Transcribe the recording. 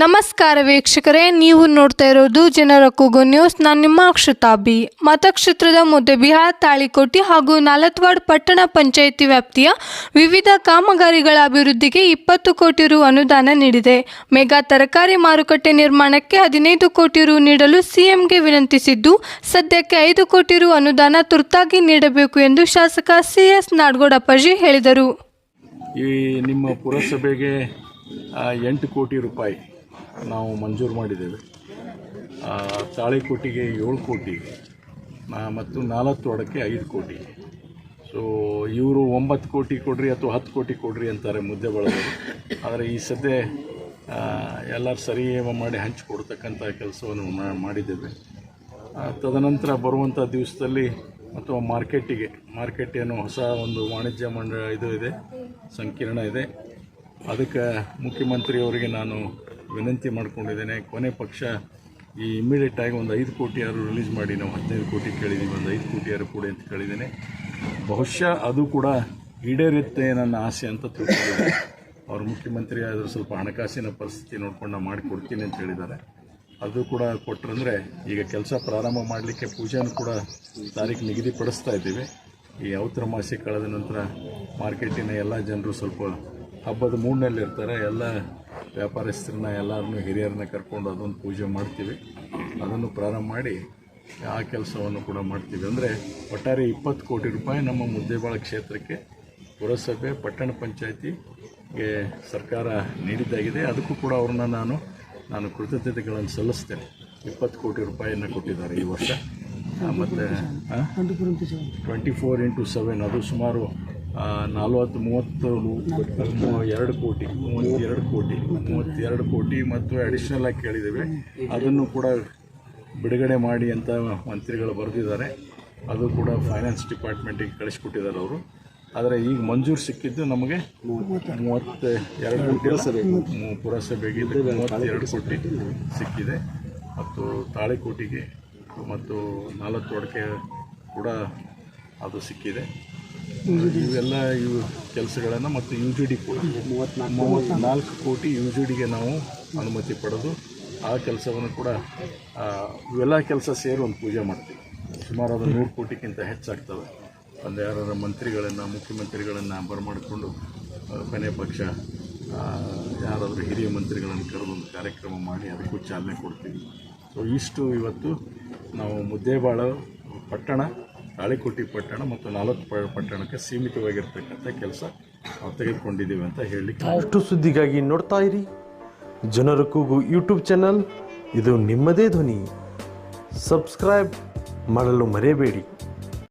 ನಮಸ್ಕಾರ ವೀಕ್ಷಕರೇ, ನೀವು ನೋಡ್ತಾ ಇರೋದು ಜನರ ಕೂಗು ನ್ಯೂಸ್. ನಾನು ನಿಮ್ಮ ಅಕ್ಷತಾಬಿ. ಮತಕ್ಷೇತ್ರದ ಮುದ್ದೆಬಿಹಾರ್ ತಾಳಿಕೋಟಿ ಹಾಗೂ ನಾಲತ್ವಾಡ್ ಪಟ್ಟಣ ಪಂಚಾಯಿತಿ ವ್ಯಾಪ್ತಿಯ ವಿವಿಧ ಕಾಮಗಾರಿಗಳ ಅಭಿವೃದ್ಧಿಗೆ ಇಪ್ಪತ್ತು ಕೋಟಿ ರು ಅನುದಾನ ನೀಡಿದೆ. ಮೆಗಾ ತರಕಾರಿ ಮಾರುಕಟ್ಟೆ ನಿರ್ಮಾಣಕ್ಕೆ ಹದಿನೈದು ಕೋಟಿ ರು ನೀಡಲು ಸಿಎಂಗೆ ವಿನಂತಿಸಿದ್ದು, ಸದ್ಯಕ್ಕೆ ಐದು ಕೋಟಿ ರು ಅನುದಾನ ತುರ್ತಾಗಿ ನೀಡಬೇಕು ಎಂದು ಶಾಸಕ ಸಿಎಸ್ ನಾಡಗೌಡಪ್ಪಾಜಿ ಹೇಳಿದರು. ಈ ನಿಮ್ಮ ಪುರಸಭೆಗೆ ಎಂಟು ಕೋಟಿ ರೂಪಾಯಿ. ನಾವು ಮಂಜೂರು ಮಾಡಿದ್ದೇವೆ. ತಾಳಿಕೋಟಿಗೆ ಏಳು ಕೋಟಿ ಮತ್ತು ನಾಲ್ಕು ಐದು ಕೋಟಿ. ಸೊ ಇವರು ಒಂಬತ್ತು ಕೋಟಿ ಕೊಡ್ರಿ ಅಥವಾ ಹತ್ತು ಕೋಟಿ ಕೊಡ್ರಿ ಅಂತಾರೆ ಮುದ್ದೆ ಬಳಗರು. ಆದರೆ ಈ ಸದ್ಯ ಎಲ್ಲರೂ ಸರಿ ಮಾಡಿ ಹಂಚಿಕೊಡ್ತಕ್ಕಂಥ ಕೆಲಸವನ್ನು ಮಾಡಿದ್ದೇವೆ. ತದನಂತರ ಬರುವಂಥ ದಿವಸದಲ್ಲಿ ಅಥವಾ ಮಾರ್ಕೆಟಿಗೆ ಮಾರ್ಕೆಟ್ ಏನು ಹೊಸ ಒಂದು ವಾಣಿಜ್ಯ ಮಂಡ, ಇದು ಇದೆ, ಸಂಕೀರ್ಣ ಇದೆ. ಅದಕ್ಕೆ ಮುಖ್ಯಮಂತ್ರಿಯವರಿಗೆ ನಾನು ವಿನಂತಿ ಮಾಡ್ಕೊಂಡಿದ್ದೇನೆ. ಕೊನೆ ಪಕ್ಷ ಈ ಇಮ್ಮಿಡಿಯೇಟ್ ಆಗಿ ಒಂದು ಐದು ಕೋಟಿ ಯಾರು ರಿಲೀಸ್ ಮಾಡಿ, ನಾವು ಹದಿನೈದು ಕೋಟಿ ಕೇಳಿದ್ದೀವಿ ಒಂದು ಐದು ಕೋಟಿ ಯಾರು ಕೊಡಿ ಅಂತ ಕೇಳಿದ್ದೇನೆ. ಬಹುಶಃ ಅದು ಕೂಡ ಈಡೇರುತ್ತೆ ನನ್ನ ಆಸೆ ಅಂತ ತಿಳ್ಕೊಂಡಿದ್ದೇನೆ. ಅವರು ಮುಖ್ಯಮಂತ್ರಿ ಆದರೂ ಸ್ವಲ್ಪ ಹಣಕಾಸಿನ ಪರಿಸ್ಥಿತಿ ನೋಡ್ಕೊಂಡು ನಾನು ಮಾಡಿಕೊಡ್ತೀನಿ ಅಂತ ಹೇಳಿದ್ದಾರೆ. ಅದು ಕೂಡ ಕೊಟ್ಟರೆ ಈಗ ಕೆಲಸ ಪ್ರಾರಂಭ ಮಾಡಲಿಕ್ಕೆ ಪೂಜೆನೂ ಕೂಡ ತಾರೀಕು ನಿಗದಿಪಡಿಸ್ತಾ ಇದ್ದೀವಿ. ಈ ಅವತರ ಮಾಸಿ ಕಳೆದ ನಂತರ ಮಾರ್ಕೆಟಿನ ಎಲ್ಲ ಜನರು ಸ್ವಲ್ಪ ಹಬ್ಬದ ಮೂಡ್ನಲ್ಲಿರ್ತಾರೆ ಎಲ್ಲ ವ್ಯಾಪಾರಸ್ಥರನ್ನ ಎಲ್ಲರನ್ನೂ ಹಿರಿಯರನ್ನ ಕರ್ಕೊಂಡು ಅದೊಂದು ಪೂಜೆ ಮಾಡ್ತೀವಿ. ಅದನ್ನು ಪ್ರಾರಂಭ ಮಾಡಿ ಆ ಕೆಲಸವನ್ನು ಕೂಡ ಮಾಡ್ತೀವಿ. ಅಂದರೆ ಒಟ್ಟಾರೆ ಇಪ್ಪತ್ತು ಕೋಟಿ ರೂಪಾಯಿ ನಮ್ಮ ಮುದ್ದೇಬಾಳ ಕ್ಷೇತ್ರಕ್ಕೆ ಪುರಸಭೆ ಪಟ್ಟಣ ಪಂಚಾಯತಿಗೆ ಸರ್ಕಾರ ನೀಡಿದ್ದಾಗಿದೆ. ಅದಕ್ಕೂ ಕೂಡ ಅವ್ರನ್ನ ನಾನು ನಾನು ಕೃತಜ್ಞತೆಗಳನ್ನು ಸಲ್ಲಿಸ್ತೇನೆ. ಇಪ್ಪತ್ತು ಕೋಟಿ ರೂಪಾಯಿಯನ್ನು ಕೊಟ್ಟಿದ್ದಾರೆ ಈ ವರ್ಷ. ಮತ್ತು ಟ್ವೆಂಟಿ ಫೋರ್ ಇಂಟು ಸೆವೆನ್ ಅದು ಸುಮಾರು ನಲ್ವತ್ತು ಮೂವತ್ತು ಎರಡು ಕೋಟಿ, ಮೂವತ್ತೆರಡು ಕೋಟಿ ಮೂವತ್ತೆರಡು ಕೋಟಿ ಮತ್ತು ಅಡಿಷ್ನಲ್ ಆಗಿ ಕೇಳಿದ್ದೇವೆ. ಅದನ್ನು ಕೂಡ ಬಿಡುಗಡೆ ಮಾಡಿ ಅಂತ ಮಂತ್ರಿಗಳು ಬರೆದಿದ್ದಾರೆ. ಅದು ಕೂಡ ಫೈನಾನ್ಸ್ ಡಿಪಾರ್ಟ್ಮೆಂಟಿಗೆ ಕಳಿಸ್ಕೊಟ್ಟಿದ್ದಾರೆ ಅವರು. ಆದರೆ ಈಗ ಮಂಜೂರು ಸಿಕ್ಕಿದ್ದು ನಮಗೆ ಮೂವತ್ತ ಎರಡು ಕೋಟಿ ಪುರಸಭೆಗೆ ಮೂವತ್ತೆರಡು ಕೋಟಿ ಸಿಕ್ಕಿದೆ. ಮತ್ತು ತಾಳಿಕೋಟಿಗೆ ಮತ್ತು ನಾಲ್ಕು ಒಡಕೆ ಕೂಡ ಅದು ಸಿಕ್ಕಿದೆ. ಇವೆಲ್ಲ ಇವು ಕೆಲಸಗಳನ್ನು ಮತ್ತು ಯು ಜಿ ಡಿ ಕೂಡ. ಮೂವತ್ತ್ನಾಲ್ಕು ಕೋಟಿ ಯು ಜಿ ಡಿಗೆ ನಾವು ಅನುಮತಿ ಪಡೆದು ಆ ಕೆಲಸವನ್ನು ಕೂಡ ಇವೆಲ್ಲ ಕೆಲಸ ಸೇರಿ ಒಂದು ಪೂಜೆ ಮಾಡ್ತೀವಿ. ಸುಮಾರು ಅದು ನೂರು ಕೋಟಿಗಿಂತ ಹೆಚ್ಚಾಗ್ತವೆ. ಒಂದು ಯಾರ ಮಂತ್ರಿಗಳನ್ನು, ಮುಖ್ಯಮಂತ್ರಿಗಳನ್ನು ಬರಮಾಡಿಕೊಂಡು ಕೊನೆ ಪಕ್ಷ ಯಾರಾದರೂ ಹಿರಿಯ ಮಂತ್ರಿಗಳನ್ನು ಕರೆದು ಒಂದು ಕಾರ್ಯಕ್ರಮ ಮಾಡಿ ಅದಕ್ಕೂ ಚಾಲನೆ ಕೊಡ್ತೀವಿ. ಸೊ ಇಷ್ಟು ಇವತ್ತು ನಾವು ಮುದ್ದೇಬಾಳ ಪಟ್ಟಣ ತಾಳಿಕೋಟಿ ಪಟ್ಟಣ ಮತ್ತು ನಾಲ್ಕು ಪಟ್ಟಣಕ್ಕೆ ಸೀಮಿತವಾಗಿರ್ತಕ್ಕಂಥ ಕೆಲಸ ನಾವು ತೆಗೆದುಕೊಂಡಿದ್ದೀವಿ ಅಂತ ಹೇಳಲಿಕ್ಕೆ ಅಷ್ಟು ಸುದ್ದಿಗಾಗಿ ನೋಡ್ತಾ ಇರಿ. ಜನರ ಕೂಗು ಯೂಟ್ಯೂಬ್ ಚಾನಲ್. ಇದು ನಿಮ್ಮದೇ ಧ್ವನಿ. ಸಬ್ಸ್ಕ್ರೈಬ್ ಮಾಡಲು ಮರೆಯಬೇಡಿ.